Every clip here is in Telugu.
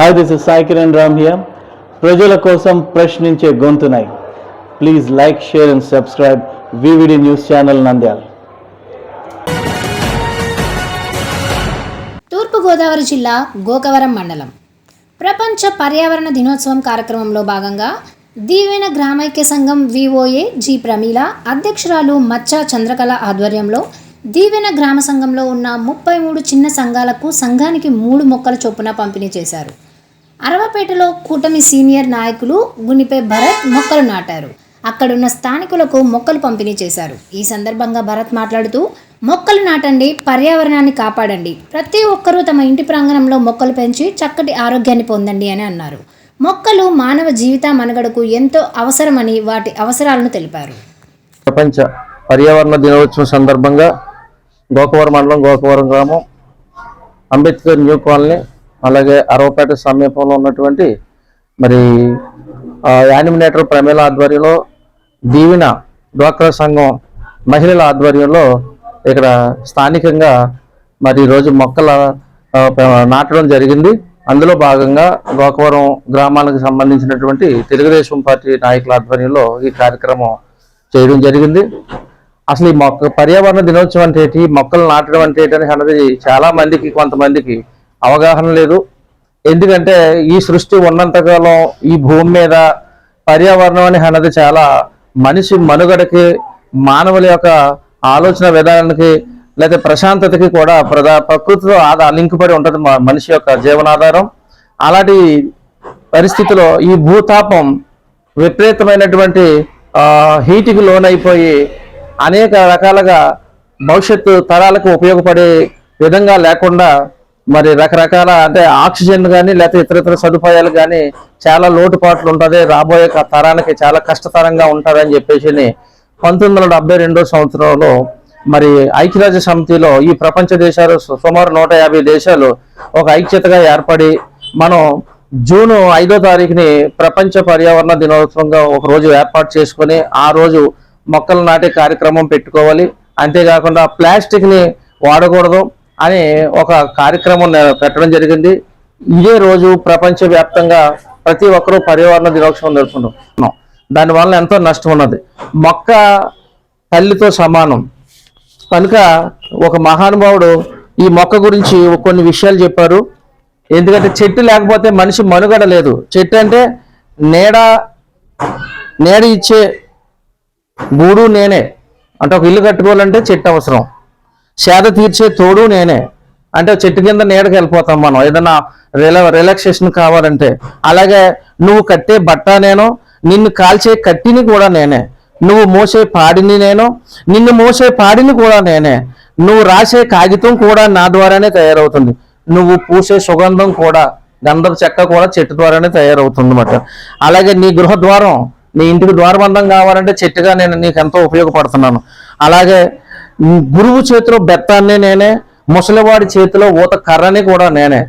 Hi this is Sai Kiran Ram here ప్రజల కోసం ప్రశ్నించే గొంతునై. Please like share and subscribe VVD news channel Nandyal Thoorpu Godavari జిల్లా గోకవరం మండలం. ప్రపంచ పర్యావరణ దినోత్సవం కార్యక్రమంలో భాగంగా దీవెన గ్రామైక్య సంఘం విఓఏ జి ప్రమీల అధ్యక్షురాలు మచ్చా చంద్రకళ ఆధ్వర్యంలో దీవెన గ్రామ సంఘంలో ఉన్న ముప్పై మూడు చిన్న సంఘాలకు సంఘానికి మూడు మొక్కల చొప్పున పంపిణీ చేశారు. అరవపేటలో కూటమి సీనియర్ నాయకులు గునిపే భరత్ మొక్కలు నాటారు. అక్కడున్న స్థానికులకు మొక్కలు పంపిణీ చేశారు. ఈ సందర్భంగా భరత్ మాట్లాడుతూ మొక్కలు నాటండి పర్యావరణాన్ని కాపాడండి. ప్రతి ఒక్కరూ తమ ఇంటి ప్రాంగణంలో మొక్కలు పెంచి చక్కటి ఆరోగ్యాన్ని పొందండి అని అన్నారు. మొక్కలు మానవ జీవిత మనుగడకు ఎంతో అవసరమని వాటి అవసరాలను తెలిపారు. ప్రపంచ పర్యావరణ దినోత్సవం సందర్భంగా గోకవరం మండలం గోకవరం గ్రామం అంబేద్కర్ న్యూ కాలనీ అలాగే అరవపేట సమీపంలో ఉన్నటువంటి మరి యానిమినేటర్ ప్రమేల ఆధ్వర్యంలో దీవిన డ్వాక్రా సంఘం మహిళల ఆధ్వర్యంలో ఇక్కడ స్థానికంగా మరి ఈరోజు మొక్కల నాటడం జరిగింది. అందులో భాగంగా గోకవరం గ్రామాలకు సంబంధించినటువంటి తెలుగుదేశం పార్టీ నాయకుల ఆధ్వర్యంలో ఈ కార్యక్రమం చేయడం జరిగింది. అసలు ఈ మొక్క పర్యావరణ దినోత్సవం అంటే ఏంటి? మొక్కలు నాటడం అంటే ఏంటి అని అన్నది చాలా మందికి కొంతమందికి అవగాహన లేదు. ఎందుకంటే ఈ సృష్టి ఉన్నంతకాలం ఈ భూమి మీద పర్యావరణం అని అన్నది చాలా మనిషి మనుగడకి మానవుల యొక్క ఆలోచన విధానానికి లేదా ప్రశాంతతకి కూడా ప్రధా ప్రకృతితో ఆదా లింకుపడి ఉంటుంది మనిషి యొక్క జీవనాధారం. అలాంటి పరిస్థితిలో ఈ భూతాపం విపరీతమైనటువంటి హీట్కి లోనైపోయి అనేక రకాలుగా భవిష్యత్తు తరాలకు ఉపయోగపడే విధంగా లేకుండా మరి రకరకాల అంటే ఆక్సిజన్ కానీ లేకపోతే ఇతర ఇతర సదుపాయాలు కానీ చాలా లోటుపాట్లు ఉంటుంది. రాబోయే తరానికి చాలా కష్టతరంగా ఉంటుందని చెప్పేసి పంతొమ్మిది వందల డెబ్బై రెండో సంవత్సరంలో మరి ఐక్యరాజ్య సమితిలో ఈ ప్రపంచ దేశాలు సుమారు నూట యాభై దేశాలు ఒక ఐక్యతగా ఏర్పడి మనం జూన్ ఐదో తారీఖుని ప్రపంచ పర్యావరణ దినోత్సవంగా ఒక రోజు ఏర్పాటు చేసుకొని ఆ రోజు మొక్కలు నాటే కార్యక్రమం పెట్టుకోవాలి. అంతేకాకుండా ప్లాస్టిక్ని వాడకూడదు. అని ఒక కార్యక్రమం పెట్టడం జరిగింది. ఇదే రోజు ప్రపంచవ్యాప్తంగా ప్రతి ఒక్కరూ పర్యావరణ దినోత్సవం జరుపుకుంటున్నాం. దానివల్ల ఎంతో నష్టం ఉన్నది. మొక్క తల్లితో సమానం. కనుక ఒక మహానుభావుడు ఈ మొక్క గురించి కొన్ని విషయాలు చెప్పారు. ఎందుకంటే చెట్టు లేకపోతే మనిషి మనుగడ లేదు. చెట్టు అంటే నీడ నీడ ఇచ్చే గూడు నేనే. అంటే ఒక ఇల్లు కట్టుకోవాలంటే చెట్టు అవసరం. సేద తీర్చే తోడు నేనే. అంటే చెట్టు కింద నీడకి వెళ్ళిపోతాం మనం. ఏదైనా రిలా రిలాక్సేషన్ కావాలంటే. అలాగే నువ్వు కట్టే బట్ట నేను నిన్ను కాల్చే కట్టిని కూడా నేనే. నువ్వు మోసే పాడిని నేను నిన్ను మోసే పాడిని కూడా నేనే. నువ్వు రాసే కాగితం కూడా నా ద్వారానే తయారవుతుంది. నువ్వు పూసే సుగంధం కూడా గంధం చెక్క కూడా చెట్టు ద్వారానే తయారవుతుంది అన్నమాట. అలాగే నీ గృహ ద్వారం నీ ఇంటికి ద్వారబంధం కావాలంటే చెట్టుగా నేను నీకు ఎంతో ఉపయోగపడుతున్నాను. అలాగే గురువు చేతిలో బెత్తాన్ని నేనే ముసలివాడి చేతిలో ఊత కర్రని కూడా నేనే.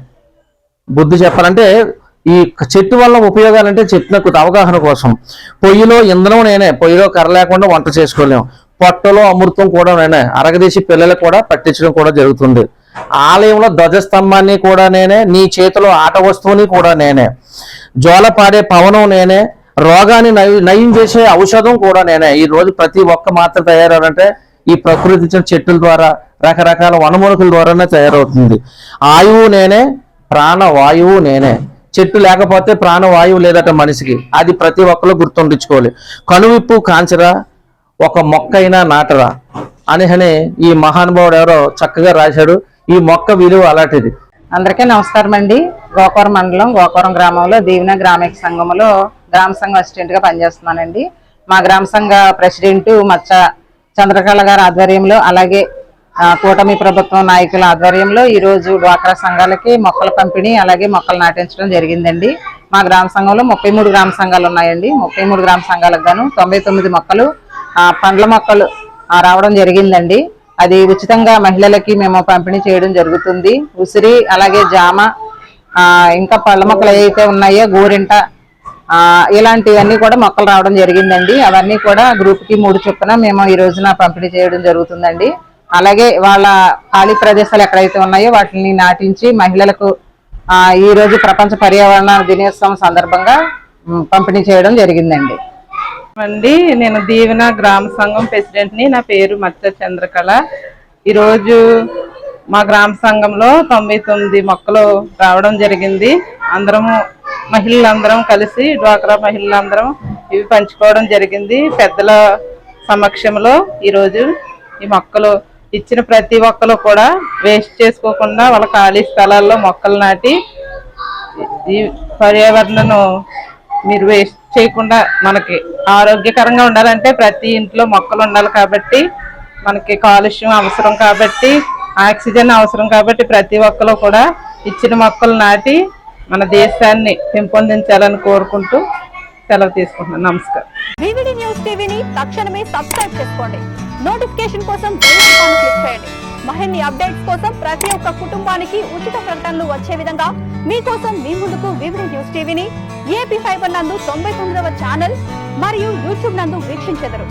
బుద్ధి చెప్పాలంటే ఈ చెట్టు వల్ల ఉపయోగాలంటే చెప్పిన అవగాహన కోసం. పొయ్యిలో ఇంధనం నేనే పొయ్యిలో కర్ర లేకుండా వంట చేసుకోలేము పొట్టలో అమృతం కూడా నేనే అరగదీసి పిల్లలకు కూడా పట్టించడం కూడా జరుగుతుంది. ఆలయంలో ధ్వజస్తంభాన్ని కూడా నేనే నీ చేతిలో ఆట వస్తువుని కూడా నేనే. జోల పాడే పవనం నేనే రోగాన్ని నయ- నయం చేసే ఔషధం కూడా నేనే. ఈ రోజు ప్రతి ఒక్క మాత్ర తయారంటే ఈ ప్రకృతి ఇచ్చిన చెట్టుల ద్వారా రకరకాల వనమూలికల ద్వారానే తయారవుతుంది. ఆయువు నేనే ప్రాణవాయువు నేనే. చెట్టు లేకపోతే ప్రాణవాయువు లేదట మనిషికి. అది ప్రతి ఒక్కరు గుర్తుండించుకోవాలి కనువిప్పు కాంచరా ఒక మొక్క అయినా నాటరా? అని అని ఈ మహానుభావుడు ఎవరో చక్కగా రాశాడు. ఈ మొక్క విలువ అలాంటిది. అందరికీ నమస్కారం అండి. గోకవరం మండలం గోకవరం గ్రామంలో దీవెన గ్రామిక సంఘంలో గ్రామ సంఘం అసిస్టెంట్గా పనిచేస్తున్నానండి. మా గ్రామ సంఘ ప్రెసిడెంట్ మచ్చ చంద్రకళ గారి ఆధ్వర్యంలో అలాగే కూటమి ప్రభుత్వం నాయకుల ఆధ్వర్యంలో ఈరోజు డ్వాక్రా సంఘాలకి మొక్కల పంపిణీ అలాగే మొక్కలు నాటించడం జరిగిందండి. మా గ్రామ సంఘంలో ముప్పై మూడు గ్రామ సంఘాలు ఉన్నాయండి. ముప్పై మూడు గ్రామ సంఘాలకు గాను తొంభై తొమ్మిది మొక్కలు పండ్ల మొక్కలు రావడం జరిగిందండి. అది ఉచితంగా మహిళలకి మేము పంపిణీ చేయడం జరుగుతుంది. ఉసిరి అలాగే జామ ఇంకా పళ్ళ మొక్కలు ఏవైతే ఉన్నాయో గోరింట ఇలాంటివన్నీ కూడా మొక్కలు రావడం జరిగిందండి. అవన్నీ కూడా గ్రూప్కి మూడు చొప్పున మేము ఈ రోజున పంపిణీ చేయడం జరుగుతుందండి. అలాగే వాళ్ళ ఖాళీ ప్రదేశాలు ఎక్కడైతే ఉన్నాయో వాటిని నాటించి మహిళలకు ఈ రోజు ప్రపంచ పర్యావరణ దినోత్సవం సందర్భంగా పంపిణీ చేయడం జరిగిందండి. అండి నేను దీవెన గ్రామ సంఘం ప్రెసిడెంట్ని నా పేరు మత్స్య చంద్రకళ. ఈరోజు మా గ్రామ సంఘంలో తొంభై తొమ్మిది మొక్కలు రావడం జరిగింది. అందరము మహిళలందరం కలిసి డ్వాక్రా మహిళలందరం ఇవి పంచుకోవడం జరిగింది. పెద్దల సమక్షంలో ఈరోజు ఈ మొక్కలు ఇచ్చిన ప్రతి ఒక్కరు కూడా వేస్ట్ చేసుకోకుండా వాళ్ళ ఖాళీ స్థలాల్లో మొక్కలు నాటి ఈ పర్యావరణను మీరు వేస్ట్ చేయకుండా మనకి ఆరోగ్యకరంగా ఉండాలంటే ప్రతి ఇంట్లో మొక్కలు ఉండాలి కాబట్టి మనకి కాలుష్యం అవసరం కాబట్టి ఆక్సిజన్ అవసరం కాబట్టి ప్రతి ఒక్కరు కూడా ఇచ్చిన మొక్కలు నాటి మన దేశాన్ని పెంపొందించాలని కోరుకుంటూ సెలవు తీసుకుంటున్నాను. నమస్కారం. వివిడి న్యూస్ టీవీని తక్షణమే సబ్స్క్రైబ్ చేసుకోండి. నోటిఫికేషన్ కోసం బెల్ ఐకాన్ క్లిక్ చేయండి. మరిన్ని అప్డేట్స్ కోసం ప్రతి ఒక్క కుటుంబానికి ఉచిత ప్రకటనలు వచ్చే విధంగా మీకోసం మీ ముందుకు వివిడి న్యూస్ టీవీని ఏపీ ఫైబర్ నందు తొంభై తొమ్మిదవ ఛానల్ మరియు యూట్యూబ్ నందు వీక్షించెదరు.